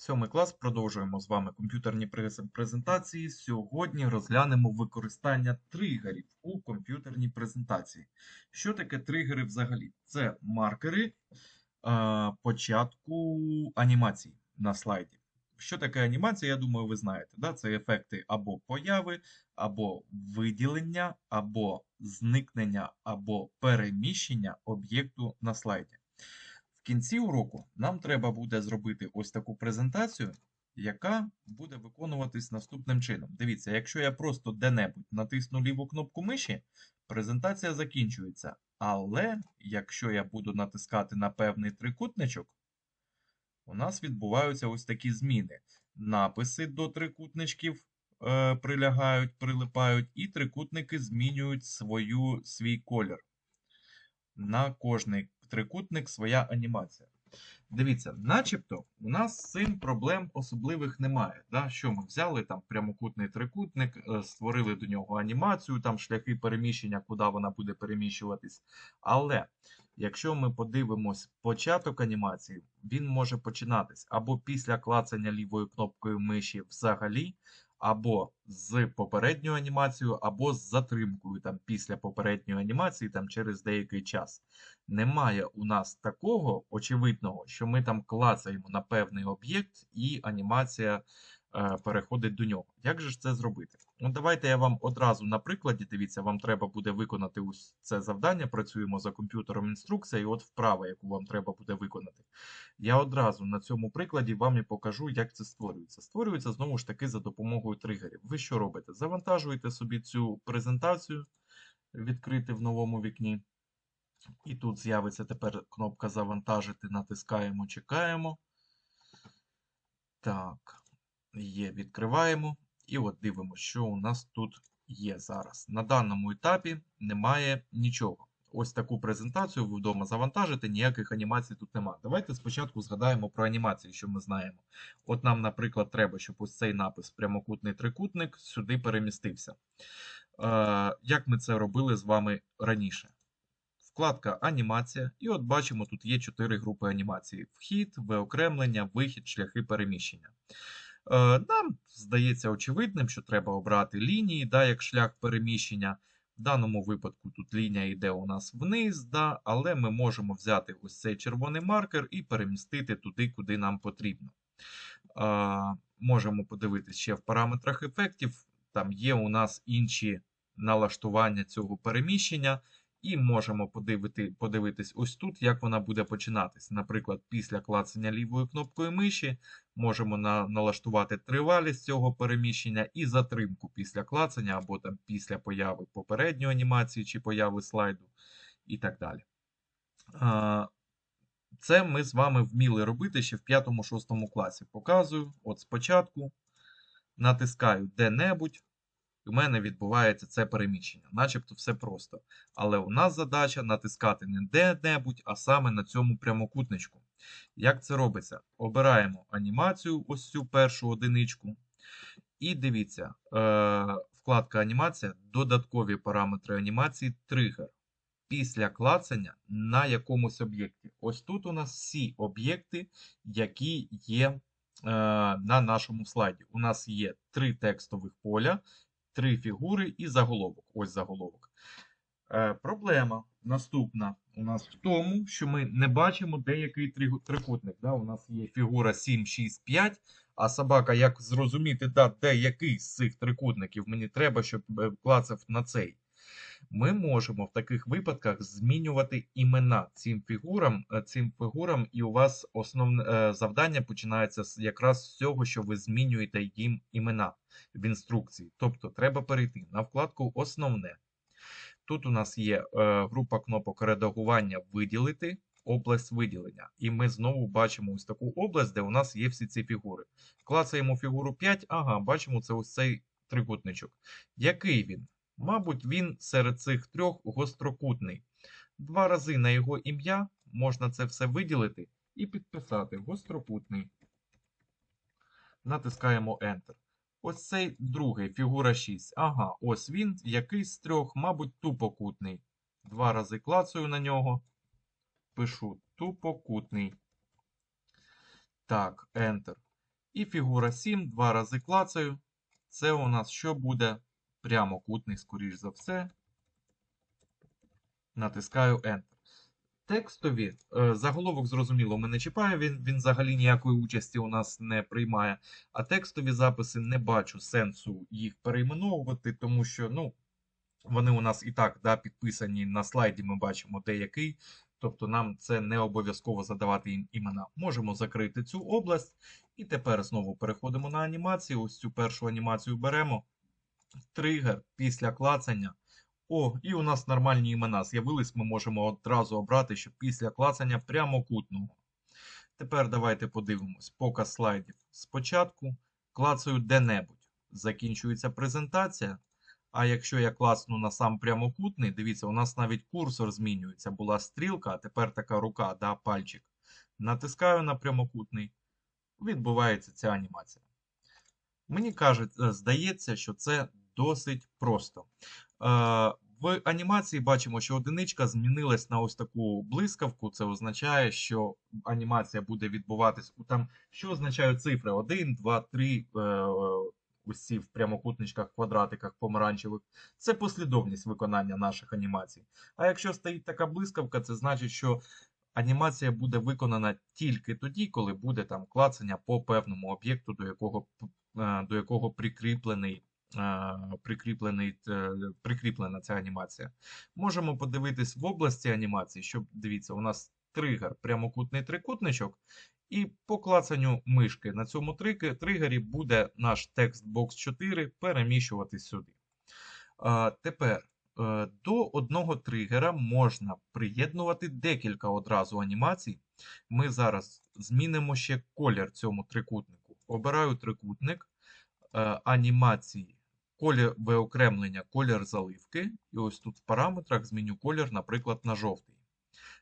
Сьомий клас. Продовжуємо з вами комп'ютерні презентації. Сьогодні розглянемо використання тригерів у комп'ютерній презентації. Що таке тригери взагалі? Це маркери е, початку анімації на слайді. Що таке анімація, я думаю, ви знаєте. Да? Це ефекти або появи, або виділення, або зникнення, або переміщення об'єкту на слайді. В кінці уроку нам треба буде зробити ось таку презентацію, яка буде виконуватись наступним чином. Дивіться, якщо я просто де-небудь натисну ліву кнопку миші, презентація закінчується. Але якщо я буду натискати на певний трикутничок, у нас відбуваються ось такі зміни. Написи до трикутничків е, прилягають, прилипають, і трикутники змінюють свою, свій колір. На кожний трикутник своя анімація. Дивіться, начебто у нас з цим проблем особливих немає. Да? Що ми взяли там прямокутний трикутник, е, створили до нього анімацію, там шляхи переміщення, куди вона буде переміщуватись. Але якщо ми подивимось початок анімації, він може починатись або після клацання лівою кнопкою миші взагалі, або з попередньою анімацією, або з затримкою там після попередньої анімації там через деякий час. Немає у нас такого очевидного, що ми там клацаємо на певний об'єкт і анімація е, переходить до нього. Як же ж це зробити? Ну, давайте я вам одразу на прикладі, дивіться, вам треба буде виконати ось це завдання. Працюємо за комп'ютером інструкція, і от вправа, яку вам треба буде виконати. Я одразу на цьому прикладі вам і покажу, як це створюється. Створюється знову ж таки за допомогою тригерів. Ви що робите? Завантажуєте собі цю презентацію, відкрити в новому вікні. І тут з'явиться тепер кнопка Завантажити. Натискаємо, чекаємо. Так, є, відкриваємо. І от дивимося, що у нас тут є зараз. На даному етапі немає нічого. Ось таку презентацію ви вдома завантажите, ніяких анімацій тут немає. Давайте спочатку згадаємо про анімації, що ми знаємо. От нам, наприклад, треба, щоб ось цей напис прямокутний трикутник сюди перемістився. Е, як ми це робили з вами раніше? Вкладка Анімація. І от бачимо, тут є 4 групи анімації: вхід, виокремлення, вихід, шляхи переміщення. Е, Нам здається очевидним, що треба обрати лінії, да, як шлях переміщення. В даному випадку тут лінія йде у нас вниз, да, але ми можемо взяти ось цей червоний маркер і перемістити туди, куди нам потрібно. Е, Можемо подивитися ще в параметрах ефектів. Там є у нас інші налаштування цього переміщення. І можемо подивити, подивитись ось тут, як вона буде починатись. Наприклад, після клацання лівою кнопкою миші можемо на, налаштувати тривалість цього переміщення і затримку після клацання, або там після появи попередньої анімації чи появи слайду, і так далі. Це ми з вами вміли робити ще в 5-6 класі. Показую. От спочатку натискаю де-небудь. У мене відбувається це переміщення, начебто все просто. Але у нас задача натискати не де-небудь, а саме на цьому прямокутничку. Як це робиться? Обираємо анімацію, ось цю першу одиничку. І дивіться, е, вкладка анімація, додаткові параметри анімації, тригер. Після клацання на якомусь об'єкті. Ось тут у нас всі об'єкти, які є е, на нашому слайді. У нас є три текстових поля три фігури і заголовок. Ось заголовок. Е, Проблема наступна у нас в тому, що ми не бачимо деякий трикутник. Да? У нас є фігура 7, 6, 5, а собака, як зрозуміти, да, де який з цих трикутників мені треба, щоб е, клацав на цей. Ми можемо в таких випадках змінювати імена цим фігурам, е, цим фігурам, і у вас основне е, завдання починається якраз з цього, що ви змінюєте їм імена в інструкції. Тобто треба перейти на вкладку Основне. Тут у нас є е, група кнопок редагування Виділити, область виділення. І ми знову бачимо ось таку область, де у нас є всі ці фігури. Клацаємо фігуру 5, ага, бачимо це ось цей трикутничок. Який він? Мабуть, він серед цих трьох гострокутний. Два рази на його ім'я можна це все виділити і підписати гострокутний. Натискаємо Enter. Ось цей другий, фігура 6. Ага, ось він, який з трьох, мабуть, тупокутний. Два рази клацаю на нього. Пишу тупокутний. Так, Enter. І фігура 7, два рази клацаю. Це у нас що буде? Прямокутний, скоріш за все. Натискаю Enter. Текстові е, заголовок, зрозуміло, ми не чіпаємо, він, він взагалі ніякої участі у нас не приймає. А текстові записи не бачу сенсу їх перейменовувати, тому що ну, вони у нас і так да, підписані на слайді, ми бачимо деякий. Тобто нам це не обов'язково задавати їм імена. Можемо закрити цю область. І тепер знову переходимо на анімацію. Ось цю першу анімацію беремо. Тригер після клацання. О, і у нас нормальні імена з'явились. Ми можемо одразу обрати, що після клацання прямокутного. Тепер давайте подивимось. Показ слайдів. Спочатку клацаю де-небудь. Закінчується презентація. А якщо я клацну на сам прямокутний, дивіться, у нас навіть курсор змінюється. Була стрілка, а тепер така рука, да, пальчик. Натискаю на прямокутний. Відбувається ця анімація. Мені кажуть, е, здається, що це досить просто. Е, В анімації бачимо, що одиничка змінилась на ось таку блискавку. Це означає, що анімація буде відбуватись у там, що означають цифри 1, 2, 3, ось ці в прямокутничках, квадратиках, помаранчевих. Це послідовність виконання наших анімацій. А якщо стоїть така блискавка, це значить, що анімація буде виконана тільки тоді, коли буде там клацання по певному об'єкту, до якого е, до якого прикріплений, прикріплений, е, прикріплена ця анімація. Можемо подивитись в області анімації, щоб дивіться, у нас тригер, прямокутний трикутничок, і по клацанню мишки на цьому тригері буде наш текстбокс 4 переміщуватись сюди. Тепер до одного тригера можна приєднувати декілька одразу анімацій. Ми зараз змінимо ще колір цьому трикутнику. Обираю трикутник, анімації, колір виокремлення, колір заливки. І ось тут в параметрах зміню колір, наприклад, на жовтий.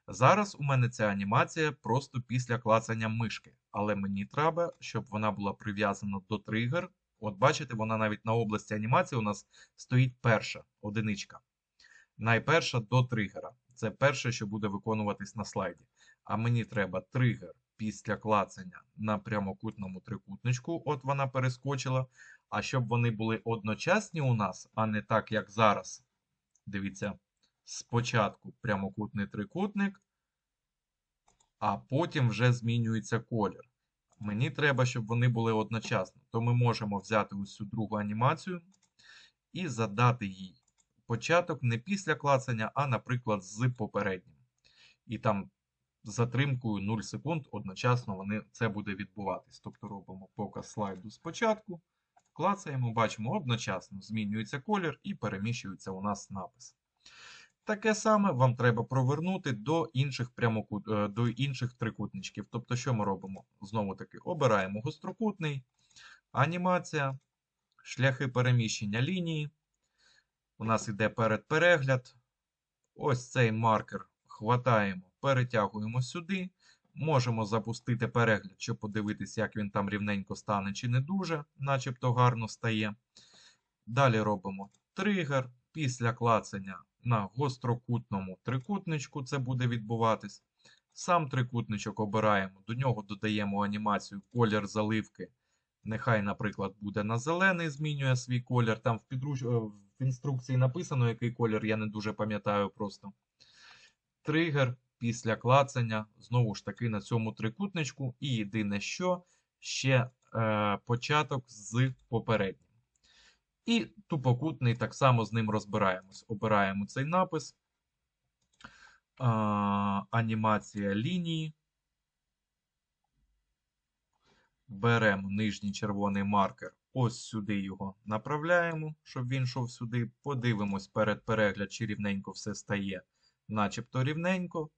Зараз у мене ця анімація просто після клацання мишки, але мені треба, щоб вона була прив'язана до тригер. От бачите, вона навіть на області анімації у нас стоїть перша одиничка. Найперша до тригера. Це перше, що буде виконуватись на слайді. А мені треба тригер після клацання на прямокутному трикутничку. От вона перескочила. А щоб вони були одночасні у нас, а не так, як зараз. Дивіться, спочатку прямокутний трикутник, а потім вже змінюється колір. Мені треба, щоб вони були одночасно. То ми можемо взяти ось цю другу анімацію і задати їй початок не після клацання, а, наприклад, з попереднім. І там затримкою 0 секунд одночасно вони, це буде відбуватись. Тобто робимо показ слайду спочатку, клацаємо, бачимо одночасно змінюється колір і переміщується у нас напис. Таке саме вам треба провернути до інших прямокут... Е, до інших трикутничків. Тобто, що ми робимо? Знову таки, обираємо гострокутний, анімація, шляхи переміщення лінії. У нас йде передперегляд. Ось цей маркер хватаємо, перетягуємо сюди. Можемо запустити перегляд, щоб подивитися, як він там рівненько стане чи не дуже, начебто гарно стає. Далі робимо тригер. Після клацання на гострокутному трикутничку це буде відбуватись. Сам трикутничок обираємо, до нього додаємо анімацію колір заливки. Нехай, наприклад, буде на зелений, змінює свій колір. Там в підруч... Е, в інструкції написано, який колір, я не дуже пам'ятаю просто. Тригер після клацання, знову ж таки, на цьому трикутничку. І єдине, що ще е, початок з попереднім. І тупокутний так само з ним розбираємось. Обираємо цей напис. А, анімація лінії. Беремо нижній червоний маркер. Ось сюди його направляємо, щоб він йшов сюди. Подивимось перед перегляд, чи рівненько все стає, начебто рівненько.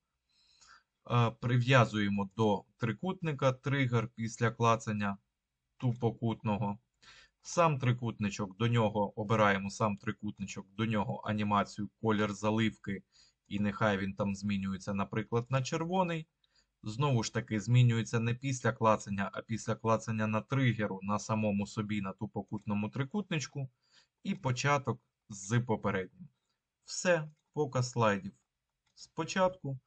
Прив'язуємо до трикутника тригер після клацання тупокутного. Сам трикутничок, до нього обираємо сам трикутничок, до нього анімацію колір заливки, і нехай він там змінюється, наприклад, на червоний. Знову ж таки, змінюється не після клацання, а після клацання на тригеру на самому собі на тупокутному трикутничку. І початок з попереднім. Все, показ слайдів. Спочатку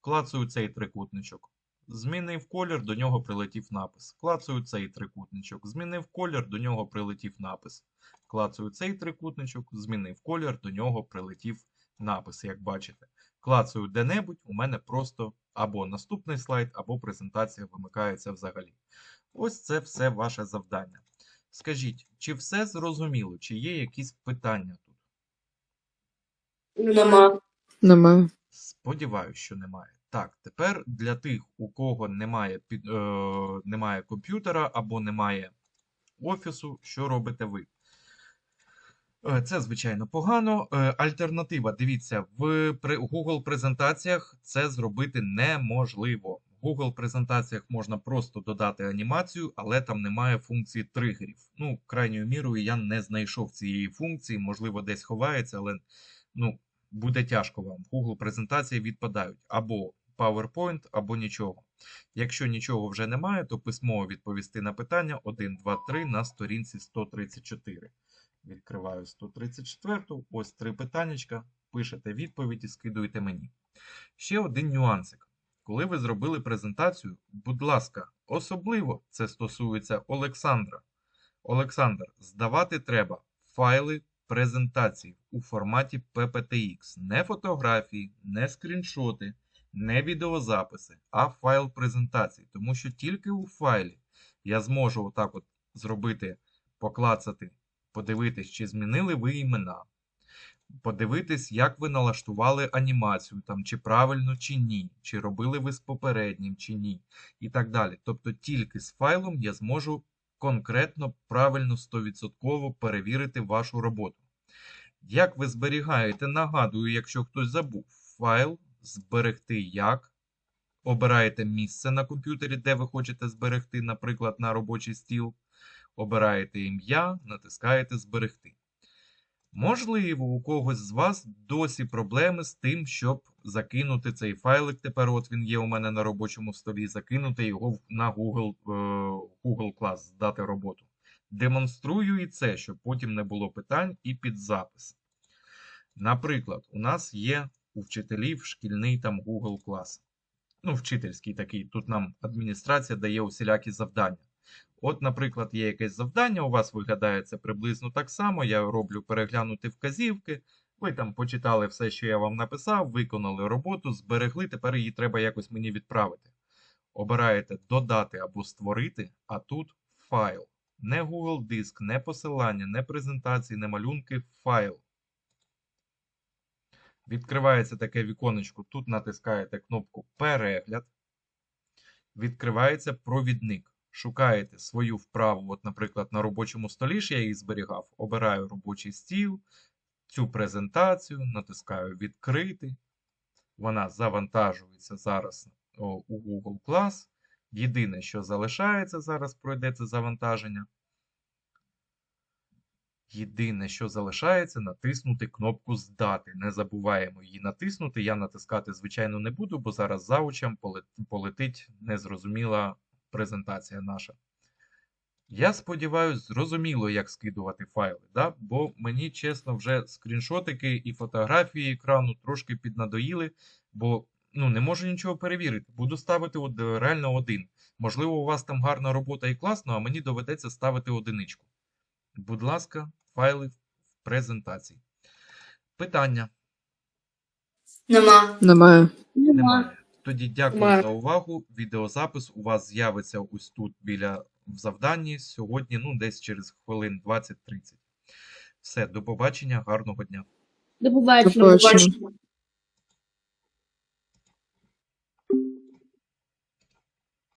клацаю цей трикутничок. Змінив колір, до нього прилетів напис. Клацаю цей трикутничок. Змінив колір, до нього прилетів напис. Клацаю цей трикутничок, змінив колір, до нього прилетів напис, як бачите. Клацаю де-небудь, у мене просто або наступний слайд, або презентація вимикається взагалі. Ось це все ваше завдання. Скажіть, чи все зрозуміло, чи є якісь питання тут? Нема. Немає. Сподіваюсь, що немає. Так, тепер для тих, у кого немає, під, е, немає комп'ютера або немає офісу, що робите ви? Е, Це, звичайно, погано. Е, Альтернатива, дивіться, в Google презентаціях це зробити неможливо. В Google презентаціях можна просто додати анімацію, але там немає функції тригерів. Ну, крайньою мірою я не знайшов цієї функції, можливо, десь ховається, але ну, буде тяжко вам. Google презентації відпадають або PowerPoint, або нічого. Якщо нічого вже немає, то письмово відповісти на питання 1, 2, 3 на сторінці 134. Відкриваю 134. Ось три питаннячка. Пишете відповіді, скидуєте мені. Ще один нюансик. Коли ви зробили презентацію, будь ласка, особливо це стосується Олександра. Олександр, здавати треба файли презентації у форматі PPTX. Не фотографії, не скріншоти, не відеозаписи, а файл презентації. Тому що тільки у файлі я зможу отак от зробити, поклацати, подивитись, чи змінили ви імена. Подивитись, як ви налаштували анімацію, там, чи правильно, чи ні, чи робили ви з попереднім, чи ні, і так далі. Тобто тільки з файлом я зможу конкретно, правильно, 100% перевірити вашу роботу. Як ви зберігаєте, нагадую, якщо хтось забув, файл зберегти як. Обираєте місце на комп'ютері, де ви хочете зберегти, наприклад, на робочий стіл. Обираєте ім'я, натискаєте Зберегти. Можливо, у когось з вас досі проблеми з тим, щоб закинути цей файлик. Тепер от він є у мене на робочому столі, закинути його на Google, е, Google Class, здати роботу. Демонструю і це, щоб потім не було питань і під запис. Наприклад, у нас є у вчителів шкільний там Google Class. Ну, вчительський такий. Тут нам адміністрація дає усілякі завдання. От, наприклад, є якесь завдання, у вас виглядає приблизно так само. Я роблю переглянути вказівки. Ви там почитали все, що я вам написав, виконали роботу, зберегли. Тепер її треба якось мені відправити. Обираєте додати або створити, а тут файл. Не Google Диск, не посилання, не презентації, не малюнки, файл. Відкривається таке віконечко. Тут натискаєте кнопку Перегляд. Відкривається провідник. Шукаєте свою вправу, от, наприклад, на робочому столі ж я її зберігав. Обираю робочий стіл, цю презентацію, натискаю Відкрити. Вона завантажується зараз у Google Class. Єдине, що залишається, зараз пройде це завантаження. Єдине, що залишається, натиснути кнопку Здати. Не забуваємо її натиснути. Я натискати, звичайно, не буду, бо зараз заучам полетить незрозуміла презентація наша. Я сподіваюся, зрозуміло, як скидувати файли, да? бо мені, чесно, вже скріншотики і фотографії екрану трошки піднадоїли, бо ну, не можу нічого перевірити. Буду ставити от, е, реально один. Можливо, у вас там гарна робота і класно, а мені доведеться ставити одиничку. Будь ласка, файли в презентації. Питання Нема. Немає. немає. Тоді дякую Немає. за увагу. Відеозапис у вас з'явиться ось тут біля в завданні сьогодні, ну десь через хвилин 20-30. Все, до побачення, гарного дня. До побачення. До побачення.